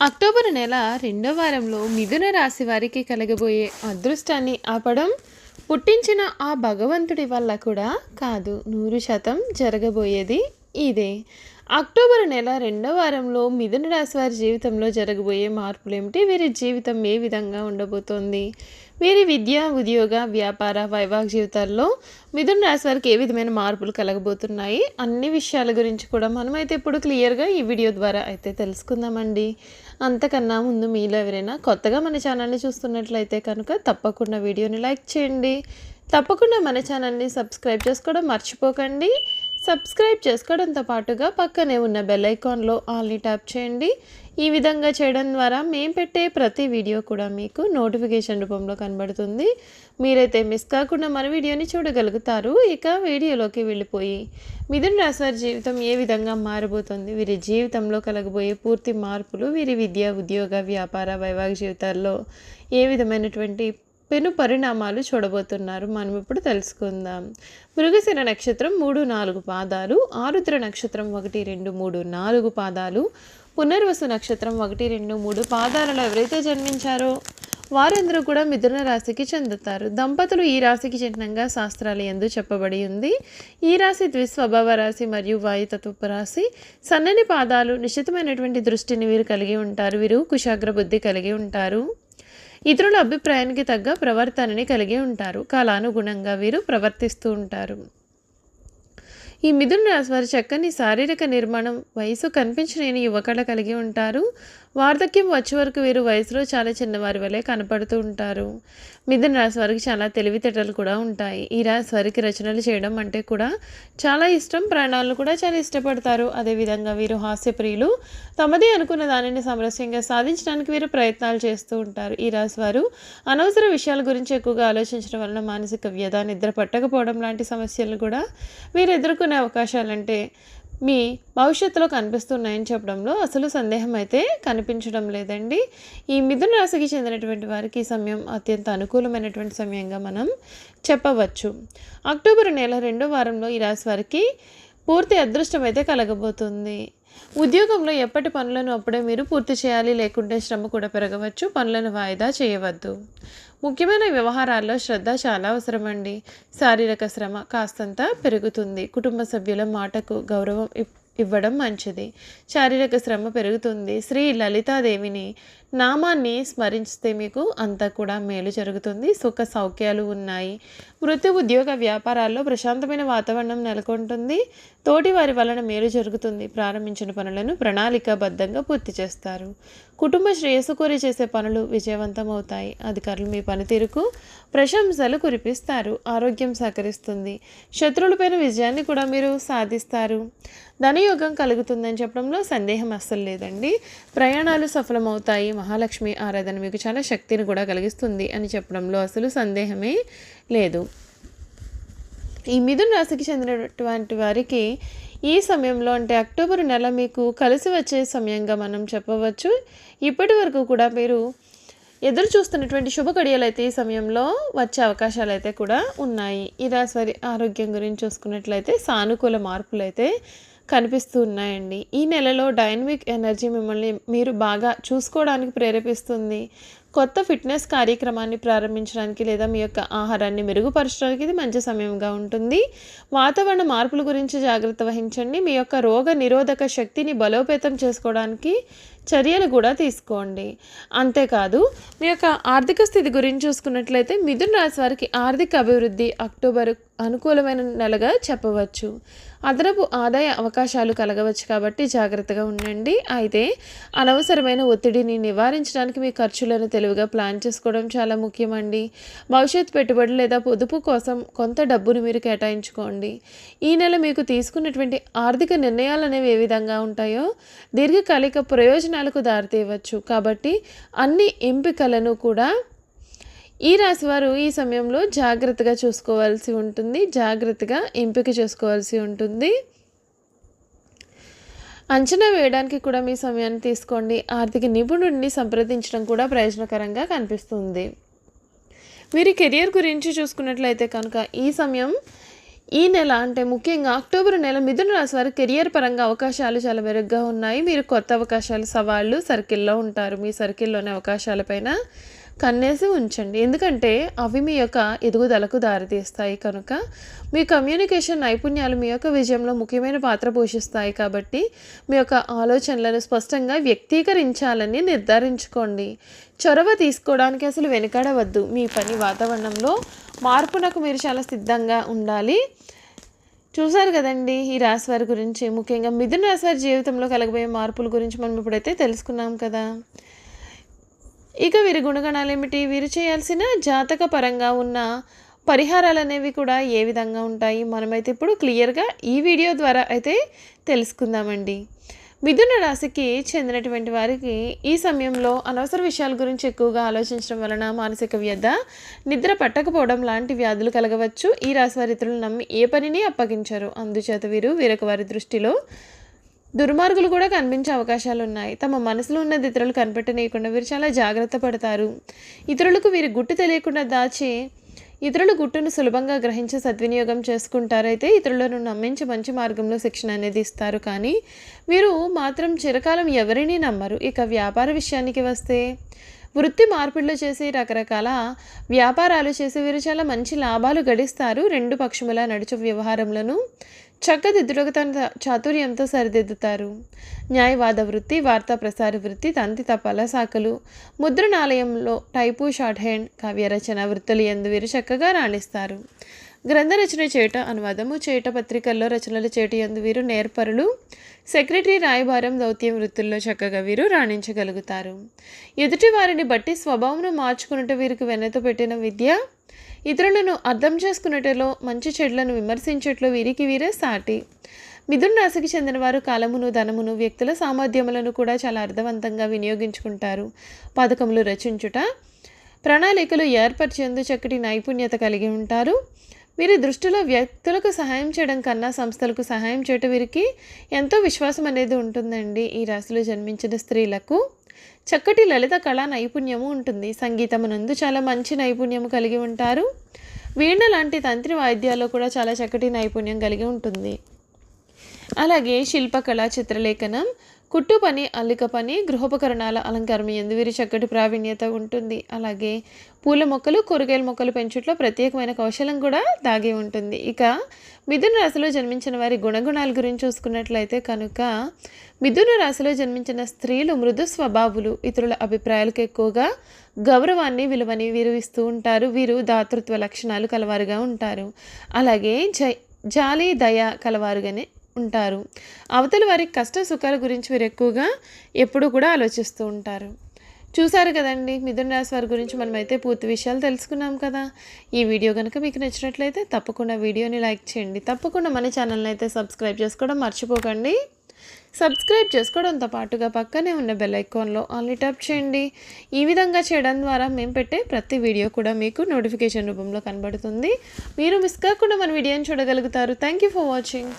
October నెల రెండో వారంలో మిథున రాశి వారికి కలగబోయే అదృష్టాన్ని ఆపడం పుట్టించిన ఆ భగవంతుడి వల్ల కూడా కాదు. నూరు శాతం జరగబోయేది ఇదే. అక్టోబర్ నెల రెండవ వారంలో మిథున రాశి వారి జీవితంలో జరగబోయే మార్పులు ఏమిటి వీరి జీవితం ఏ విధంగా ఉండబోతోంది? వీరి విద్య ఉద్యోగ వ్యాపార వైవాహిక జీవితాల్లో మిథున రాశి వారికి ఏ విధమైన మార్పులు కలగబోతున్నాయి? అన్ని విషయాల గురించి కూడా మనమైతే ఇప్పుడు క్లియర్గా ఈ వీడియో ద్వారా అయితే తెలుసుకుందామండి. అంతకన్నా ముందు మీలో ఎవరైనా కొత్తగా మన ఛానల్ని చూస్తున్నట్లయితే కనుక తప్పకుండా వీడియోని లైక్ చేయండి. తప్పకుండా మన ఛానల్ని సబ్స్క్రైబ్ చేసుకోవడం మర్చిపోకండి. సబ్స్క్రైబ్ చేసుకోవడంతో పాటుగా పక్కనే ఉన్న బెల్ ఐకాన్లో ఆల్ని ట్యాప్ చేయండి. ఈ విధంగా చేయడం ద్వారా మేము పెట్టే ప్రతి వీడియో కూడా మీకు నోటిఫికేషన్ రూపంలో కనబడుతుంది. మీరైతే మిస్ కాకుండా మన వీడియోని చూడగలుగుతారు. ఇక వీడియోలోకి వెళ్ళిపోయి మిథున రాశి వారి జీవితం ఏ విధంగా మారబోతుంది? వీరి జీవితంలో కలగబోయే పూర్తి మార్పులు వీరి విద్య ఉద్యోగ వ్యాపార వైవాహిక జీవితాల్లో ఏ విధమైనటువంటి పెను పరిణామాలు చూడబోతున్నారు. మనం ఇప్పుడు తెలుసుకుందాం. మృగశిర నక్షత్రం మూడు నాలుగు పాదాలు ఆరుద్ర నక్షత్రం ఒకటి రెండు మూడు నాలుగు పాదాలు పునర్వసు నక్షత్రం ఒకటి రెండు మూడు పాదాలలో ఎవరైతే జన్మించారో వారందరూ కూడా మిథున రాశికి చెందుతారు. దంపతులు ఈ రాశికి చిహ్నంగా శాస్త్రాలు ఎందు చెప్పబడి ఉంది. ఈ రాశి ద్విస్వభావ రాశి మరియు వాయుతత్వపు రాశి. సన్నని పాదాలు నిశ్చితమైనటువంటి దృష్టిని వీరు కలిగి ఉంటారు. వీరు కుశాగ్ర బుద్ధి కలిగి ఉంటారు. ఇతరుల అభిప్రాయానికి తగ్గ ప్రవర్తనని కలిగి ఉంటారు. కాలానుగుణంగా వీరు ప్రవర్తిస్తూ ఉంటారు. ఈ మిథున రాశి వారి చక్కని శారీరక నిర్మాణం వయసు కనిపించలేని యువకళ కలిగి ఉంటారు. వార్ధక్యం వచ్చే వరకు వీరు వయసులో చాలా చిన్నవారి వలె కనపడుతూ ఉంటారు. మిథున రాశి వారికి చాలా తెలివితేటలు కూడా ఉంటాయి. ఈ రాశి వారికి రచనలు చేయడం అంటే కూడా చాలా ఇష్టం. ప్రాణాలను కూడా చాలా ఇష్టపడతారు. అదేవిధంగా వీరు హాస్యప్రియులు. తమదే అనుకున్న దానిని సమరస్యంగా సాధించడానికి వీరు ప్రయత్నాలు చేస్తూ ఉంటారు. ఈ రాశి వారు అనవసర విషయాల గురించి ఎక్కువగా ఆలోచించడం వలన మానసిక వ్యధ నిద్ర పట్టకపోవడం లాంటి సమస్యలు కూడా వీరు ఎదుర్కొనే అవకాశాలంటే మీ భవిష్యత్తులో కనిపిస్తున్నాయని చెప్పడంలో అసలు సందేహం అయితే కనిపించడం లేదండి. ఈ మిథున రాశికి చెందినటువంటి వారికి ఈ సమయం అత్యంత అనుకూలమైనటువంటి సమయంగా మనం చెప్పవచ్చు. అక్టోబర్ నెల రెండో వారంలో ఈ రాశి వారికి పూర్తి అదృష్టం అయితే కలగబోతుంది. ఉద్యోగంలో ఎప్పటి పనులను అప్పుడే మీరు పూర్తి చేయాలి లేకుంటే శ్రమ కూడా పెరగవచ్చు పనులను వాయిదా చేయవద్దు. ముఖ్యమైన వ్యవహారాల్లో శ్రద్ధ చాలా అవసరమండి. శారీరక శ్రమ కాస్తంత పెరుగుతుంది. కుటుంబ సభ్యుల మాటకు గౌరవం ఇవ్వడం మంచిది. శారీరక శ్రమ పెరుగుతుంది. శ్రీ లలితాదేవిని నామాన్ని స్మరిస్తే మీకు అంతా కూడా మేలు జరుగుతుంది. సుఖ సౌఖ్యాలు ఉన్నాయి. వృత్తి ఉద్యోగ వ్యాపారాల్లో ప్రశాంతమైన వాతావరణం నెలకొంటుంది. తోటి వారి వలన మేలు జరుగుతుంది. ప్రారంభించిన పనులను ప్రణాళికాబద్ధంగా పూర్తి చేస్తారు. కుటుంబ శ్రేయస్సు కోరి చేసే పనులు విజయవంతం అవుతాయి అధికారులు మీ పనితీరుకు ప్రశంసలు కురిపిస్తారు. ఆరోగ్యం సహకరిస్తుంది. శత్రువులపైన విజయాన్ని కూడా మీరు సాధిస్తారు. ధనయోగం కలుగుతుందని చెప్పడంలో సందేహం అస్సలు లేదండి. ప్రయాణాలు సఫలమవుతాయి. మహాలక్ష్మి ఆరాధన మీకు చాలా శక్తిని కూడా కలిగిస్తుంది అని చెప్పడంలో అసలు సందేహమే లేదు. ఈ మిథున రాశికి చెందినటువంటి వారికి ఈ సమయంలో అంటే అక్టోబర్ నెల మీకు కలిసి వచ్చే సమయంగా మనం చెప్పవచ్చు. ఇప్పటి వరకు కూడా మీరు ఎదురు చూస్తున్నటువంటి శుభ గడియలు అయితే ఈ సమయంలో వచ్చే అవకాశాలు అయితే కూడా ఉన్నాయి. ఈ రాశి ఆరోగ్యం గురించి చూసుకున్నట్లయితే సానుకూల మార్పులు అయితే కనిపిస్తూ ఉన్నాయండి. ఈ నెలలో డైనమిక్ ఎనర్జీ మిమ్మల్ని మీరు బాగా చూసుకోవడానికి ప్రేరేపిస్తుంది. కొత్త ఫిట్నెస్ కార్యక్రమాన్ని ప్రారంభించడానికి లేదా మీ యొక్క ఆహారాన్ని మెరుగుపరచడానికి ఇది మంచి సమయంగా ఉంటుంది. వాతావరణ మార్పుల గురించి జాగ్రత్త వహించండి. మీ యొక్క రోగ నిరోధక శక్తిని బలోపేతం చేసుకోవడానికి చర్యలు కూడా తీసుకోండి. అంతేకాదు మీ యొక్క ఆర్థిక స్థితి గురించి చూసుకున్నట్లయితే మిథున రాశి వారికి ఆర్థిక అభివృద్ధి అక్టోబర్ అనుకూలమైన నెలగా చెప్పవచ్చు. అదనపు ఆదాయ అవకాశాలు కలగవచ్చు కాబట్టి జాగ్రత్తగా ఉండండి. అయితే అనవసరమైన ఒత్తిడిని నివారించడానికి మీ ఖర్చులను తెలివిగా ప్లాన్ చేసుకోవడం చాలా ముఖ్యమండి. భవిష్యత్ పెట్టుబడి లేదా పొదుపు కోసం కొంత డబ్బును మీరు కేటాయించుకోండి. ఈ నెల మీకు తీసుకున్నటువంటి ఆర్థిక నిర్ణయాలు అనేవి ఏ విధంగా ఉంటాయో దీర్ఘకాలిక ప్రయోజనాలకు దారితీయవచ్చు. కాబట్టి అన్ని ఎంపికలను కూడా ఈ రాశివారు ఈ సమయంలో జాగ్రత్తగా చూసుకోవాల్సి ఉంటుంది జాగ్రత్తగా ఎంపిక చేసుకోవాల్సి ఉంటుంది. అంచనా వేయడానికి కూడా మీ సమయాన్ని తీసుకోండి. ఆర్థిక నిపుణుడిని సంప్రదించడం కూడా ప్రయోజనకరంగా కనిపిస్తుంది. మీరు కెరియర్ గురించి చూసుకున్నట్లయితే కనుక ఈ సమయం ఈ నెల అంటే ముఖ్యంగా అక్టోబర్ నెల మిథున రాశి వారి కెరియర్ పరంగా అవకాశాలు చాలా మెరుగ్గా ఉన్నాయి. మీరు కొత్త అవకాశాలు సవాళ్ళు సర్కిల్లో ఉంటారు. మీ సర్కిల్లోని అవకాశాలపైన కన్నేసి ఉంచండి. ఎందుకంటే అవి మీ యొక్క ఎదుగుదలకు దారితీస్తాయి కనుక. మీ కమ్యూనికేషన్ నైపుణ్యాలు మీ యొక్క విజయంలో ముఖ్యమైన పాత్ర పోషిస్తాయి కాబట్టి మీ యొక్క ఆలోచనలను స్పష్టంగా వ్యక్తీకరించాలని నిర్ధారించుకోండి. చొరవ తీసుకోవడానికి అసలు వెనుకడవద్దు. మీ పని వాతావరణంలో మార్పునకు మీరు చాలా సిద్ధంగా ఉండాలి. చూసారు కదండి ఈ రాశి వారి గురించి. ముఖ్యంగా మిథున రాశి వారి జీవితంలో కలగబోయే మార్పుల గురించి మనం ఇప్పుడైతే తెలుసుకున్నాం కదా. ఇక వీరి గుణగణాలు ఏమిటి? వీరు చేయాల్సిన జాతక పరంగా ఉన్న పరిహారాలు అనేవి కూడా ఏ విధంగా ఉంటాయి? మనమైతే ఇప్పుడు క్లియర్గా ఈ వీడియో ద్వారా అయితే తెలుసుకుందామండి. మిథున రాశికి చెందినటువంటి వారికి ఈ సమయంలో అనవసర విషయాల గురించి ఎక్కువగా ఆలోచించడం వలన మానసిక వ్యధ నిద్ర పట్టకపోవడం లాంటి వ్యాధులు కలగవచ్చు. ఈ రాశి వారి నమ్మి ఏ పనిని అప్పగించరు. అందుచేత వీరు వేరొక వారి దృష్టిలో దుర్మార్గులు కూడా కనిపించే అవకాశాలు ఉన్నాయి. తమ మనసులో ఉన్నది ఇతరులు కనిపెట్టనీయకుండా వీరు చాలా జాగ్రత్త పడతారు. ఇతరులకు వీరి గుట్టు తెలియకుండా దాచి ఇతరుల గుట్టును సులభంగా గ్రహించి సద్వినియోగం చేసుకుంటారైతే ఇతరులను నమ్మించి మంచి మార్గంలో శిక్షణ అనేది ఇస్తారు. కానీ వీరు మాత్రం చిరకాలం ఎవరినీ నమ్మరు. ఇక వ్యాపార విషయానికి వస్తే వృత్తి మార్పిడులు చేసి రకరకాల వ్యాపారాలు చేసి వీరు చాలా మంచి లాభాలు గడిస్తారు. రెండు పక్షముల నడుచు వ్యవహారంలోనూ చక్కదిద్దులకు తన చాతుర్యంతో సరిదిద్దుతారు. న్యాయవాద వృత్తి వార్తా ప్రసార వృత్తి తంతి తపాల శాఖలు ముద్రణాలయంలో టైపు షార్ట్ హ్యాండ్ కావ్యరచన వృత్తులు ఎందు వీరు చక్కగా రాణిస్తారు. గ్రంథ రచన చేయట అనువాదము చేయట పత్రికల్లో రచనలు చేయట ఎందు వీరు నేర్పరులు. సెక్రటరీ రాయబారం దౌత్యం వృత్తుల్లో చక్కగా వీరు రాణించగలుగుతారు. ఎదుటి వారిని బట్టి స్వభావం మార్చుకున్నట్టు వీరికి వెన్నతో పెట్టిన విద్య. ఇతరులను అర్థం చేసుకున్నట్టులో మంచి చెడులను విమర్శించట్లో వీరికి వీరే సాటి. మిథున్ రాశికి చెందిన వారు కాలమును ధనమును వ్యక్తుల సామర్థ్యములను కూడా చాలా అర్థవంతంగా వినియోగించుకుంటారు. పథకములు రచించుట. ప్రణాళికలు ఏర్పరిచేందు చక్కటి నైపుణ్యత కలిగి ఉంటారు. వీరి దృష్టిలో వ్యక్తులకు సహాయం చేయడం కన్నా సంస్థలకు సహాయం చేయటం వీరికి ఎంతో విశ్వాసం అనేది ఉంటుందండి ఈ రాశిలో జన్మించిన స్త్రీలకు. చక్కటి లలిత కళా నైపుణ్యము ఉంటుంది. సంగీతమునందు చాలా మంచి నైపుణ్యము కలిగి ఉంటారు. వీణ లాంటి తంత్రి వాయిద్యాల్లో కూడా చాలా చక్కటి నైపుణ్యం కలిగి ఉంటుంది. అలాగే శిల్పకళ చిత్రలేఖనం కుట్టు పని అల్లిక పని గృహోపకరణాల అలంకారం ఎందు వీరి చక్కటి ప్రావీణ్యత ఉంటుంది. అలాగే పూల మొక్కలు కూరగాయల మొక్కలు పెంచుట్లో ప్రత్యేకమైన కౌశలం కూడా దాగి ఉంటుంది. ఇక మిథున రాశిలో జన్మించిన వారి గుణగుణాల గురించి చూసుకున్నట్లయితే కనుక మిథున రాశిలో జన్మించిన స్త్రీలు మృదు స్వభావులు ఇతరుల అభిప్రాయాలకు ఎక్కువగా గౌరవాన్ని విలువని వీరు ఇస్తూ ఉంటారు. వీరు దాతృత్వ లక్షణాలు కలవారుగా ఉంటారు. అలాగే జై జాలి దయ కలవారుగానే ఉంటారు. అవతల వారి కష్ట సుఖాల గురించి వీరు ఎక్కువగా ఎప్పుడూ కూడా ఆలోచిస్తూ ఉంటారు. చూసారు కదండి. మిథున రాశి వారి గురించి మనమైతే పూర్తి విషయాలు తెలుసుకున్నాం కదా. ఈ వీడియో కనుక మీకు నచ్చినట్లయితే తప్పకుండా వీడియోని లైక్ చేయండి. తప్పకుండా మన ఛానల్ని అయితే సబ్స్క్రైబ్ చేసుకోవడం మర్చిపోకండి. సబ్స్క్రైబ్ చేసుకోవడంతో పాటుగా పక్కనే ఉన్న బెల్ ఐకాన్లో ఆన్లీ ట్యాప్ చేయండి. ఈ విధంగా చేయడం ద్వారా మేము పెట్టే ప్రతి వీడియో కూడా మీకు నోటిఫికేషన్ రూపంలో కనబడుతుంది. మీరు మిస్ కాకుండా మన వీడియోని చూడగలుగుతారు. Thank you for watching